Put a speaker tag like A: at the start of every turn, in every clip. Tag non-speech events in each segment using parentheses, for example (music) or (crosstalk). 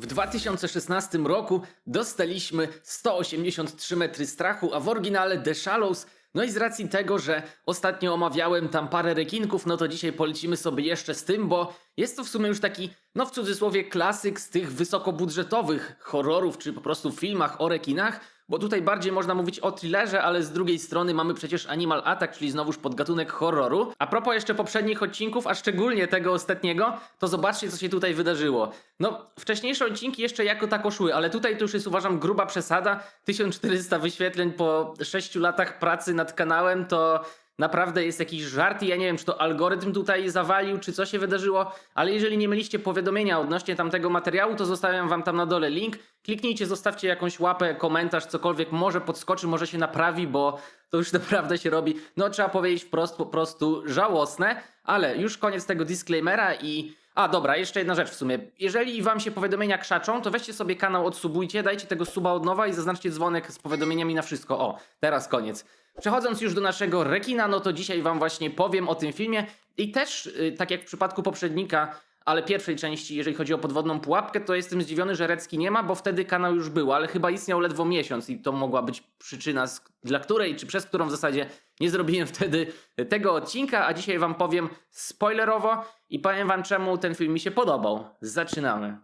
A: W 2016 roku dostaliśmy 183 metry strachu, a w oryginale The Shallows. No i z racji tego, że ostatnio omawiałem tam parę rekinków, no to dzisiaj polecimy sobie jeszcze z tym, bo jest to w sumie już taki, no w cudzysłowie, klasyk z tych wysokobudżetowych horrorów, czy po prostu filmach o rekinach, bo tutaj bardziej można mówić o thrillerze, ale z drugiej strony mamy przecież Animal Attack, czyli znowuż podgatunek horroru. A propos jeszcze poprzednich odcinków, a szczególnie tego ostatniego, to zobaczcie, co się tutaj wydarzyło. No, wcześniejsze odcinki jeszcze jako tako szły, ale tutaj to już jest uważam gruba przesada. 1400 wyświetleń po 6 latach pracy nad kanałem to naprawdę jest jakiś żart i ja nie wiem, czy to algorytm tutaj zawalił, czy co się wydarzyło, ale jeżeli nie mieliście powiadomienia odnośnie tamtego materiału, to zostawiam wam tam na dole link. Kliknijcie, zostawcie jakąś łapę, komentarz, cokolwiek, może podskoczy, może się naprawi, bo to już (laughs) naprawdę się robi, no trzeba powiedzieć wprost, po prostu żałosne, ale już koniec tego disclaimera i... A dobra, jeszcze jedna rzecz w sumie. Jeżeli wam się powiadomienia krzaczą, to weźcie sobie kanał, odsubujcie, dajcie tego suba od nowa i zaznaczcie dzwonek z powiadomieniami na wszystko. O, teraz koniec. Przechodząc już do naszego rekina, no to dzisiaj wam właśnie powiem o tym filmie i też, y, tak jak w przypadku poprzednika, ale pierwszej części, jeżeli chodzi o podwodną pułapkę, to jestem zdziwiony, że Recki nie ma, bo wtedy kanał już był, ale chyba istniał ledwo miesiąc i to mogła być przyczyna, dla której, czy przez którą w zasadzie nie zrobiłem (laughs) wtedy tego odcinka, a dzisiaj wam powiem spoilerowo i powiem wam czemu ten film mi się podobał. Zaczynamy.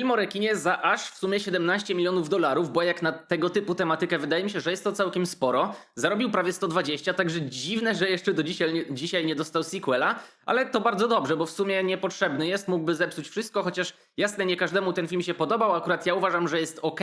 A: Film o rekinie za aż w sumie 17 milionów dolarów, bo jak na tego typu tematykę wydaje mi się, że jest to całkiem sporo. Zarobił prawie 120, także dziwne, że jeszcze do dzisiaj dzisiaj nie dostał sequela, ale to bardzo dobrze, bo w sumie niepotrzebny jest, mógłby zepsuć wszystko, chociaż jasne, nie każdemu ten film się podobał, akurat ja uważam, że jest ok.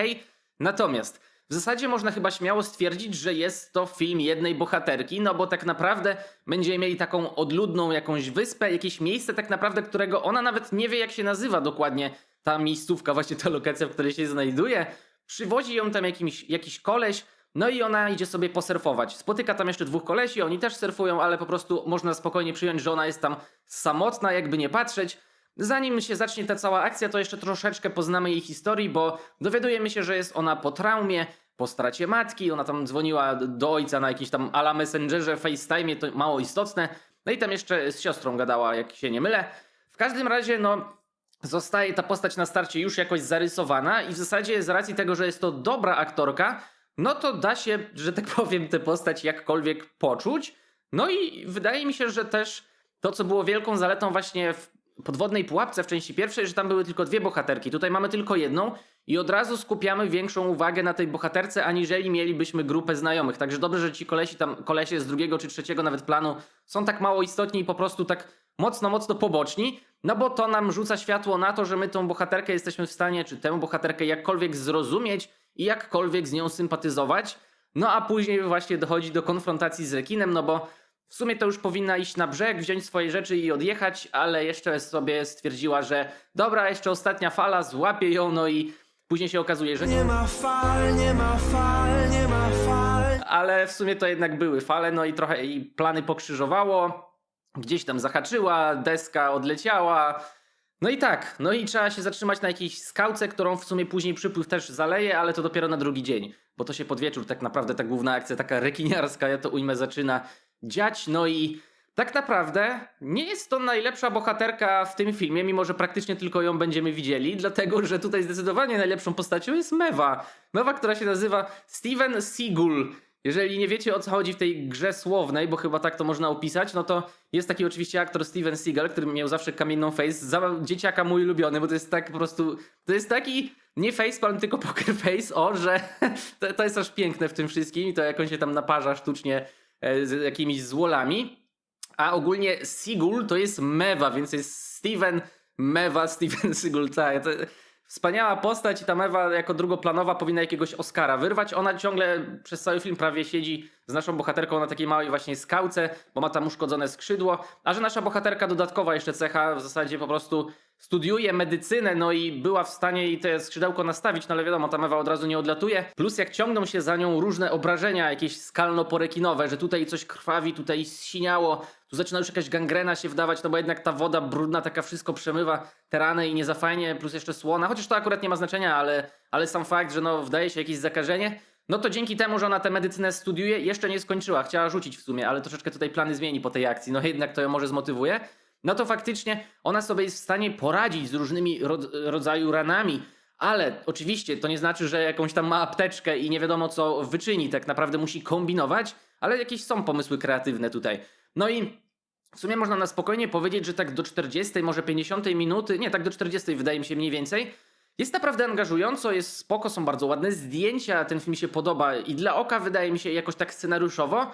A: Natomiast w zasadzie można chyba śmiało stwierdzić, że jest to film jednej bohaterki, no bo tak naprawdę będziemy mieli taką odludną jakąś wyspę, jakieś miejsce tak naprawdę, którego ona nawet nie wie jak się nazywa dokładnie ta miejscówka, właśnie ta lokacja, w której się znajduje. Przywozi ją tam jakimś, jakiś koleś, no i ona idzie sobie posurfować. Spotyka tam jeszcze dwóch kolesi, oni też surfują, ale po prostu można spokojnie przyjąć, że ona jest tam samotna, jakby nie patrzeć. Zanim się zacznie ta cała akcja, to jeszcze troszeczkę poznamy jej historii, bo dowiadujemy się, że jest ona po traumie, po stracie matki, ona tam dzwoniła do ojca na jakimś tam ala messengerze, FaceTime, to mało istotne. No i tam jeszcze z siostrą gadała, jak się nie mylę. W każdym razie, no, zostaje ta postać na starcie już jakoś zarysowana i w zasadzie z racji tego, że jest to dobra aktorka, no to da się, że tak (laughs) powiem, tę postać jakkolwiek poczuć. No i wydaje mi się, że też to, co było wielką zaletą właśnie w podwodnej pułapce w części pierwszej, że tam były tylko dwie bohaterki. Tutaj mamy tylko jedną i od razu skupiamy większą uwagę na tej bohaterce, aniżeli mielibyśmy grupę znajomych. Także dobrze, że ci kolesi tam, kolesie z drugiego czy trzeciego nawet planu są tak mało istotni i po prostu tak mocno, mocno poboczni, no bo to nam rzuca światło na to, że my tą bohaterkę jesteśmy w stanie, czy tę bohaterkę jakkolwiek zrozumieć i jakkolwiek z nią sympatyzować. No a później właśnie dochodzi do konfrontacji z rekinem, no bo w sumie to już powinna iść na brzeg, wziąć swoje rzeczy i odjechać, ale jeszcze sobie stwierdziła, że dobra, jeszcze ostatnia fala, złapie ją, no i później się okazuje, że
B: Nie ma fal, nie ma fal, nie ma fal.
A: ale w sumie to jednak były fale, no i trochę jej plany pokrzyżowało. Gdzieś tam zahaczyła, deska odleciała. No i tak, no i trzeba się zatrzymać na jakiejś skałce, którą w sumie później przypływ też zaleje, ale to dopiero na drugi dzień, bo to się pod wieczór tak naprawdę ta główna akcja, taka (laughs) rekiniarska, ja to ujmę, zaczyna dziać. No i tak naprawdę nie jest to najlepsza bohaterka w tym filmie, mimo że praktycznie tylko ją będziemy widzieli, dlatego że tutaj zdecydowanie najlepszą postacią jest Mewa. Mewa, która się nazywa Steven Seagull. Jeżeli nie wiecie o co chodzi w tej grze słownej, bo chyba tak to można opisać, no to jest taki oczywiście aktor Steven Seagal, który miał zawsze kamienną face, za dzieciaka mój ulubiony, bo to jest tak po prostu, to jest taki nie facepalm, tylko poker face, o, że (laughs) to, to jest aż piękne w tym wszystkim i to jak on się tam naparza sztucznie e, z jakimiś złolami. A ogólnie Seagull to jest Mewa, więc jest Steven Mewa, Steven (laughs) Seagull. Tak, wspaniała postać i ta Mewa jako drugoplanowa powinna jakiegoś Oscara wyrwać. Ona ciągle przez cały film prawie siedzi z naszą bohaterką na takiej małej właśnie skałce, bo ma tam uszkodzone skrzydło. A że nasza bohaterka dodatkowa jeszcze cecha, w zasadzie po prostu studiuje medycynę, no i była w stanie jej te skrzydełko nastawić, no ale wiadomo, ta mewa od razu nie odlatuje. Plus jak ciągną się za nią różne obrażenia, jakieś skalno-porekinowe, że tutaj coś krwawi, tutaj zsiniało, tu zaczyna już jakaś gangrena się wdawać, no bo jednak ta woda brudna taka wszystko przemywa te rany i nie za fajnie, plus jeszcze słona, chociaż to akurat nie ma znaczenia, ale, ale sam fakt, że no wdaje się jakieś zakażenie, no to dzięki temu, że ona tę medycynę studiuje, jeszcze nie skończyła, chciała rzucić w sumie, ale troszeczkę tutaj plany zmieni po tej akcji, no jednak to ją może zmotywuje. No to faktycznie ona sobie jest w stanie poradzić z różnymi rod- rodzaju ranami, ale oczywiście to nie znaczy, że jakąś tam ma apteczkę i nie wiadomo co wyczyni, tak naprawdę musi kombinować, ale jakieś są pomysły kreatywne tutaj. No i w sumie można na spokojnie powiedzieć, że tak do 40, może 50 minuty, nie, tak do 40 wydaje mi się mniej więcej, jest naprawdę angażująco, jest spoko, są bardzo ładne zdjęcia, ten film mi się podoba i dla oka wydaje mi się jakoś tak scenariuszowo,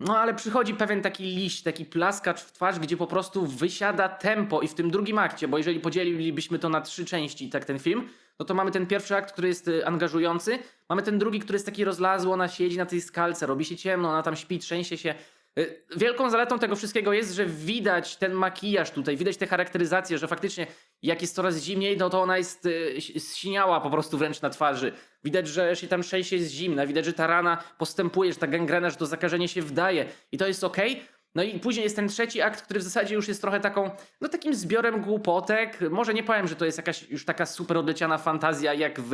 A: no ale przychodzi pewien taki liść, taki plaskacz w twarz, gdzie po prostu wysiada tempo i w tym drugim akcie, bo jeżeli podzielilibyśmy to na trzy części, tak ten film, no to mamy ten pierwszy akt, który jest y, angażujący, mamy ten drugi, który jest taki rozlazły, ona siedzi na tej skalce, robi się ciemno, ona tam śpi, trzęsie się. Y, Wielką zaletą tego wszystkiego jest, że widać ten makijaż tutaj, widać te charakteryzacje, że faktycznie jak jest coraz zimniej, no to ona jest y, zsiniała po prostu wręcz na twarzy. Widać, że się tam trzęsie jest zimna, widać, że ta rana postępuje, że ta gangrena, że to zakażenie się wdaje i to jest okej. No i później jest ten trzeci akt, który w zasadzie już jest trochę taką, no takim zbiorem głupotek. Może nie powiem, że to jest jakaś już taka super odleciana fantazja jak w,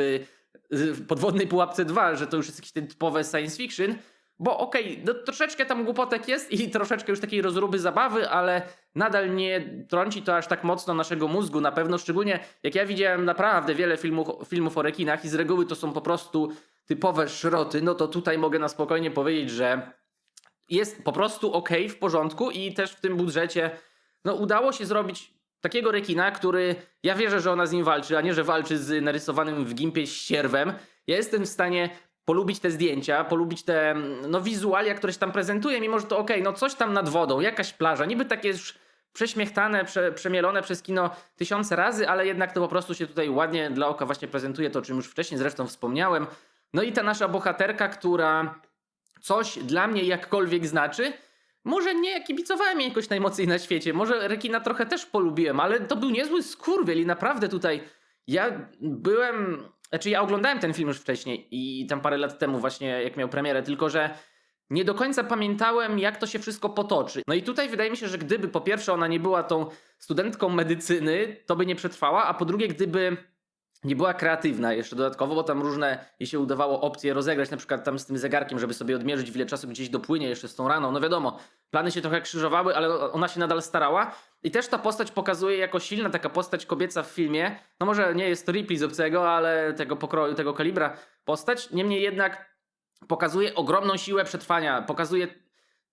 A: w Podwodnej Pułapce 2, że to już jest jakieś typowe science fiction, bo okej, no troszeczkę tam głupotek jest i troszeczkę już takiej rozruby zabawy, ale nadal nie trąci to aż tak mocno naszego mózgu. Na pewno, szczególnie jak ja widziałem naprawdę wiele filmów, filmów o rekinach i z reguły to są po prostu typowe szroty, no to tutaj mogę na spokojnie powiedzieć, że jest po prostu ok, w porządku i też w tym budżecie no udało się zrobić takiego rekina, który ja wierzę, że ona z nim walczy, a nie, że walczy z narysowanym w gimpie ścierwem. Ja jestem w stanie polubić te zdjęcia, polubić te no, wizualia, które się tam prezentuje, mimo że to okej, no coś tam nad wodą, jakaś plaża, niby takie już prześmiechtane, prze, przemielone przez kino tysiące razy, ale jednak to po prostu się tutaj ładnie dla oka właśnie prezentuje, to o czym już wcześniej zresztą wspomniałem. No i ta nasza bohaterka, która coś dla mnie jakkolwiek znaczy, może nie kibicowałem jej jakoś najmocniej na świecie, może rekina trochę też polubiłem, ale to był niezły skurwiel i naprawdę tutaj ja byłem, znaczy ja oglądałem ten film już wcześniej i tam parę lat temu właśnie jak miał premierę, tylko że nie do końca pamiętałem jak to się wszystko potoczy. No i tutaj wydaje mi się, że gdyby po pierwsze ona nie była tą studentką medycyny, to by nie przetrwała, a po drugie gdyby nie była kreatywna jeszcze dodatkowo, bo tam różne jej się udawało opcje rozegrać, na przykład tam z tym zegarkiem, żeby sobie odmierzyć, ile czasu gdzieś dopłynie jeszcze z tą raną. No wiadomo, plany się trochę krzyżowały, ale ona się nadal starała. I też ta postać pokazuje jako silna taka postać kobieca w filmie. No może nie jest Ripley z obcego, ale tego pokroju, tego kalibra postać. Niemniej jednak pokazuje ogromną siłę przetrwania, pokazuje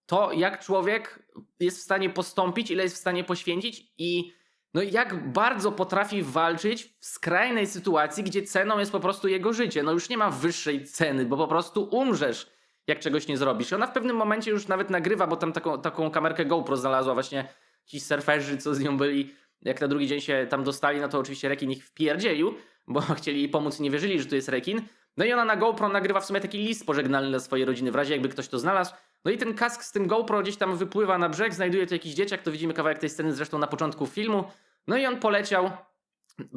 A: to, jak człowiek jest w stanie postąpić, ile jest w stanie poświęcić i no jak bardzo potrafi walczyć w skrajnej sytuacji, gdzie ceną jest po prostu jego życie. No już nie ma wyższej ceny, bo po prostu umrzesz, jak czegoś nie zrobisz. I ona w pewnym momencie już nawet nagrywa, bo tam taką, taką kamerkę GoPro znalazła właśnie ci surferzy, co z nią byli. Jak na drugi dzień się tam dostali, no to oczywiście rekin ich wpierdzielił, bo (laughs) chcieli jej pomóc i nie wierzyli, że to jest rekin. No i ona na GoPro nagrywa w sumie taki list pożegnalny dla swojej rodziny, w razie jakby ktoś to znalazł. No i ten kask z tym GoPro gdzieś tam wypływa na brzeg, znajduje to jakiś dzieciak, to widzimy kawałek tej sceny zresztą na początku filmu. No i on poleciał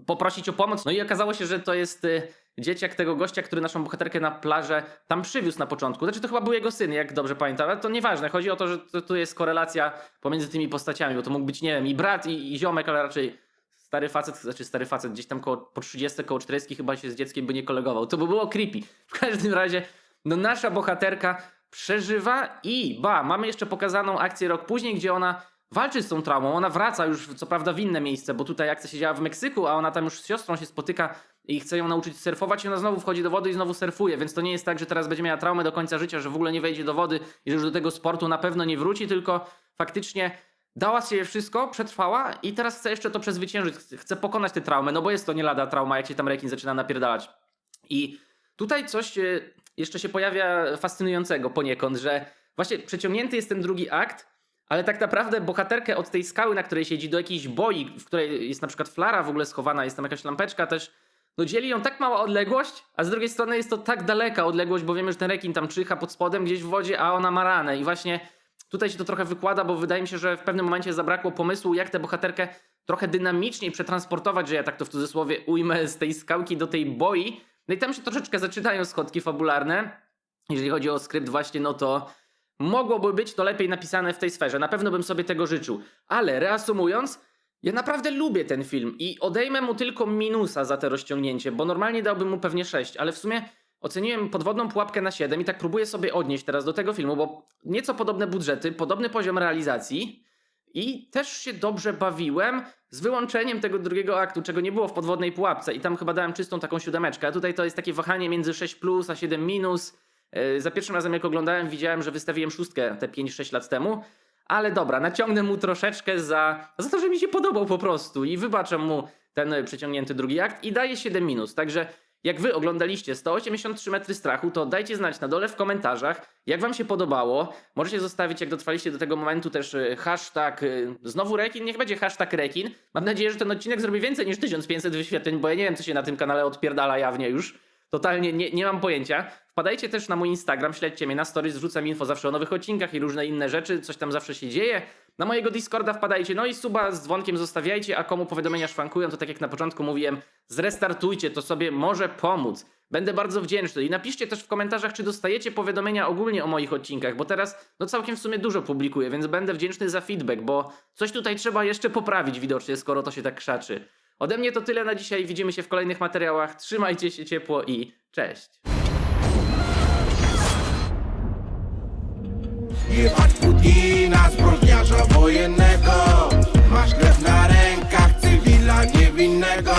A: poprosić o pomoc. No i okazało się, że to jest y, dzieciak tego gościa, który naszą bohaterkę na plażę tam przywiózł na początku. Znaczy to chyba był jego syn, jak dobrze pamiętam, ale to nieważne. Chodzi o to, że tu jest korelacja pomiędzy tymi postaciami, bo to mógł być, nie wiem, i brat, i, i ziomek, ale raczej stary facet, znaczy stary facet, gdzieś tam koło, po 30, koło 40 chyba się z dzieckiem by nie kolegował. To by było creepy. W każdym razie, no nasza bohaterka przeżywa i ba, mamy jeszcze pokazaną akcję rok później, gdzie ona walczy z tą traumą. Ona wraca już, co prawda, w inne miejsce, bo tutaj akcja się działa w Meksyku, a ona tam już z siostrą się spotyka i chce ją nauczyć surfować i ona znowu wchodzi do wody i znowu surfuje, więc to nie jest tak, że teraz będzie miała traumę do końca życia, że w ogóle nie wejdzie do wody i że już do tego sportu na pewno nie wróci, tylko faktycznie dała się wszystko, przetrwała i teraz chce jeszcze to przezwyciężyć, chce- pokonać tę traumę, no bo jest to nie lada trauma, jak się tam rekin zaczyna napierdalać. I tutaj coś e, jeszcze się pojawia fascynującego poniekąd, że właśnie przeciągnięty jest ten drugi akt, ale tak naprawdę bohaterkę od tej skały, na której siedzi, do jakiejś boi, w której jest na przykład flara w ogóle schowana, jest tam jakaś lampeczka też, no dzieli ją tak mała odległość, a z drugiej strony jest to tak daleka odległość, bo wiemy, że ten rekin tam czyha pod spodem gdzieś w wodzie, a ona ma ranę i właśnie tutaj się to trochę wykłada, bo wydaje mi się, że w pewnym momencie zabrakło pomysłu, jak tę bohaterkę trochę dynamiczniej przetransportować, że ja tak to w cudzysłowie ujmę z tej skałki do tej boi. No i tam się troszeczkę zaczynają schodki fabularne. Jeżeli chodzi o skrypt właśnie, no to mogłoby być to lepiej napisane w tej sferze. Na pewno bym sobie tego życzył. Ale reasumując, ja naprawdę lubię ten film i odejmę mu tylko minusa za to rozciągnięcie, bo normalnie dałbym mu pewnie 6, ale w sumie oceniłem podwodną pułapkę na 7 i tak próbuję sobie odnieść teraz do tego filmu, bo nieco podobne budżety, podobny poziom realizacji i też się dobrze bawiłem z wyłączeniem tego drugiego aktu, czego nie było w podwodnej pułapce i tam chyba dałem czystą taką siódemeczkę, a tutaj to jest takie wahanie między 6 plus a 7 minus. Yy, Za pierwszym razem jak oglądałem widziałem, że wystawiłem szóstkę te 5-6 lat temu, ale dobra, naciągnę mu troszeczkę za, za to, że mi się podobał po prostu i wybaczam mu ten przeciągnięty drugi akt i daję 7 minus. Także jak wy oglądaliście 183 metry strachu, to dajcie znać na dole w komentarzach, jak wam się podobało. Możecie zostawić, jak dotrwaliście do tego momentu, też y, hashtag y, znowu rekin, niech będzie hashtag rekin. Mam nadzieję, że ten odcinek zrobi więcej niż 1500 wyświetleń, bo ja nie wiem, co się na tym kanale odpierdala jawnie już. Totalnie nie, nie mam pojęcia. Wpadajcie też na mój Instagram, śledźcie mnie na stories, zrzucam info zawsze o nowych odcinkach i różne inne rzeczy, coś tam zawsze się dzieje. Na mojego Discorda wpadajcie, no i suba z dzwonkiem zostawiajcie, a komu powiadomienia szwankują, to tak jak na początku mówiłem, zrestartujcie, to sobie może pomóc. Będę bardzo wdzięczny i napiszcie też w komentarzach, czy dostajecie powiadomienia ogólnie o moich odcinkach, bo teraz no całkiem w sumie dużo publikuję, więc będę wdzięczny za feedback, bo coś tutaj trzeba jeszcze poprawić widocznie, skoro to się tak krzaczy. Ode mnie to tyle na dzisiaj, widzimy się w kolejnych materiałach, trzymajcie się ciepło i cześć.
C: Jebać Putina, zbrodniarza wojennego. Masz krew na rękach cywila niewinnego